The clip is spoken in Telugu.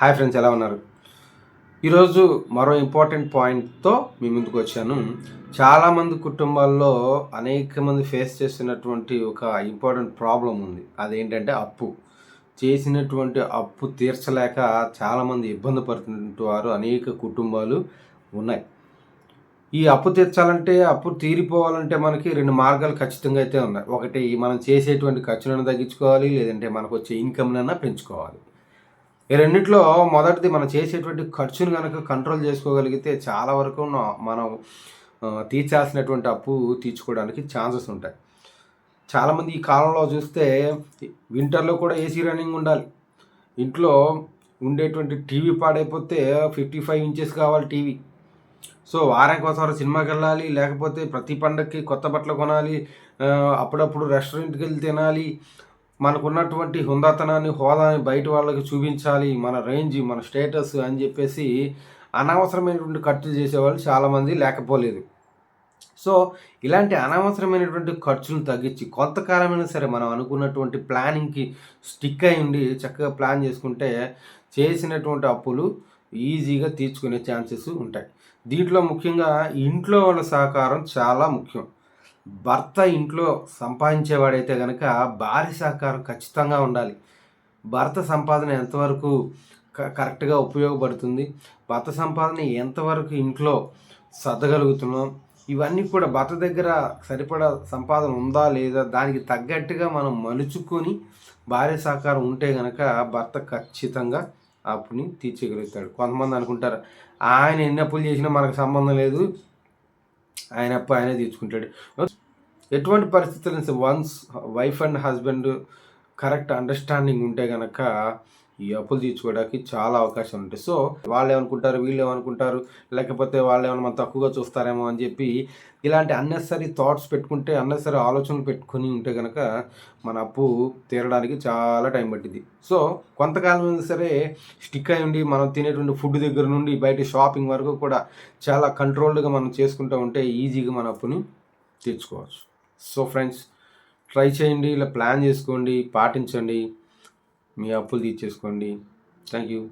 హాయ్ ఫ్రెండ్స్ ఎలా ఉన్నారు? ఈరోజు మరో ఇంపార్టెంట్ పాయింట్తో మీ ముందుకు వచ్చాను. చాలామంది కుటుంబాల్లో అనేక మంది ఫేస్ చేస్తున్నటువంటి ఒక ఇంపార్టెంట్ ప్రాబ్లం ఉంది. అదేంటంటే అప్పు. చేసినటువంటి అప్పు తీర్చలేక చాలామంది ఇబ్బంది పడుతుంటారు అనేక కుటుంబాలు ఉన్నాయి. ఈ అప్పు తీర్చాలంటే అప్పు తీరిపోవాలంటే మనకి రెండు మార్గాలు ఖచ్చితంగా అయితే ఉన్నాయి. ఒకటి మనం చేసేటువంటి ఖర్చులను తగ్గించుకోవాలి. లేదంటే మనకు వచ్చే ఇన్కమ్నైనా పెంచుకోవాలి. ఈ రెండిట్లో మొదటిది మనం చేసేటువంటి ఖర్చును కనుక కంట్రోల్ చేసుకోగలిగితే చాలా వరకు మనం తీర్చాల్సినటువంటి అప్పు తీర్చుకోవడానికి ఛాన్సెస్ ఉంటాయి. చాలామంది ఈ కాలంలో చూస్తే వింటర్లో కూడా ఏసీ రన్నింగ్ ఉండాలి. ఇంట్లో ఉండేటువంటి టీవీ పాడైపోతే ఫిఫ్టీ ఫైవ్ ఇంచెస్ కావాలి టీవీ. సో వారానికి ఒకసారి సినిమాకి వెళ్ళాలి లేకపోతే ప్రతి పండగకి కొత్త బట్టలు కొనాలి అప్పుడప్పుడు రెస్టారెంట్కి వెళ్ళి తినాలి మనకున్నటువంటి హుందాతనాన్ని హోదాని బయట వాళ్ళకి చూపించాలి మన రేంజ్ మన స్టేటస్ అని చెప్పేసి అనవసరమైనటువంటి ఖర్చులు చేసేవాళ్ళు చాలామంది లేకపోలేదు. సో ఇలాంటి అనవసరమైనటువంటి ఖర్చులను తగ్గించి కొంతకాలమైనా సరే మనం అనుకున్నటువంటి ప్లానింగ్కి స్టిక్ అయి ఉండి చక్కగా ప్లాన్ చేసుకుంటే చేసినటువంటి అప్పులు ఈజీగా తీర్చుకునే ఛాన్సెస్ ఉంటాయి. దీంట్లో ముఖ్యంగా ఇంట్లో వాళ్ళ సహకారం చాలా ముఖ్యం. భర్త ఇంట్లో సంపాదించేవాడైతే కనుక భార్య సహకారం ఖచ్చితంగా ఉండాలి. భర్త సంపాదన ఎంతవరకు క- కరెక్ట్గా ఉపయోగపడుతుంది? భర్త సంపాదన ఎంతవరకు ఇంట్లో సర్దగలుగుతున్నాం? ఇవన్నీ కూడా భర్త దగ్గర సరిపడా సంపాదన ఉందా లేదా? దానికి తగ్గట్టుగా మనం మలుచుకొని భార్య సహకారం ఉంటే గనక భర్త ఖచ్చితంగా అప్పుని తీర్చగలుగుతాడు. కొంతమంది అనుకుంటారు ఆయన ఎన్ని అప్పులు చేసినా మనకు సంబంధం లేదు. ఆయన ఆయనే తీర్చుకుంటాడు ఎటువంటి పరిస్థితులు once wife and husband correct understanding ఉంటే కనుక ఈ అప్పులు తీర్చుకోవడానికి చాలా అవకాశం ఉంటాయి సో వాళ్ళు ఏమనుకుంటారు వీళ్ళు ఏమనుకుంటారు లేకపోతే వాళ్ళు ఏమైనా మనం తక్కువగా చూస్తారేమో అని చెప్పి ఇలాంటి అన్నెసరీ థాట్స్ పెట్టుకుంటే అన్నెసరీ ఆలోచనలు పెట్టుకొని ఉంటే కనుక మన అప్పు తీరడానికి చాలా టైం పట్టింది సో కొంతకాలం అయినా సరే స్టిక్ అయి ఉండి మనం తినేటువంటి ఫుడ్ దగ్గర నుండి బయట షాపింగ్ వరకు కూడా చాలా కంట్రోల్డ్గా మనం చేసుకుంటూ ఉంటే ఈజీగా మన అప్పుని తీర్చుకోవచ్చు. సో ఫ్రెండ్స్ ట్రై చేయండి ఇలా ప్లాన్ చేసుకోండి పాటించండి. మీ అప్పులు తీర్చేసుకోండి. Thank you.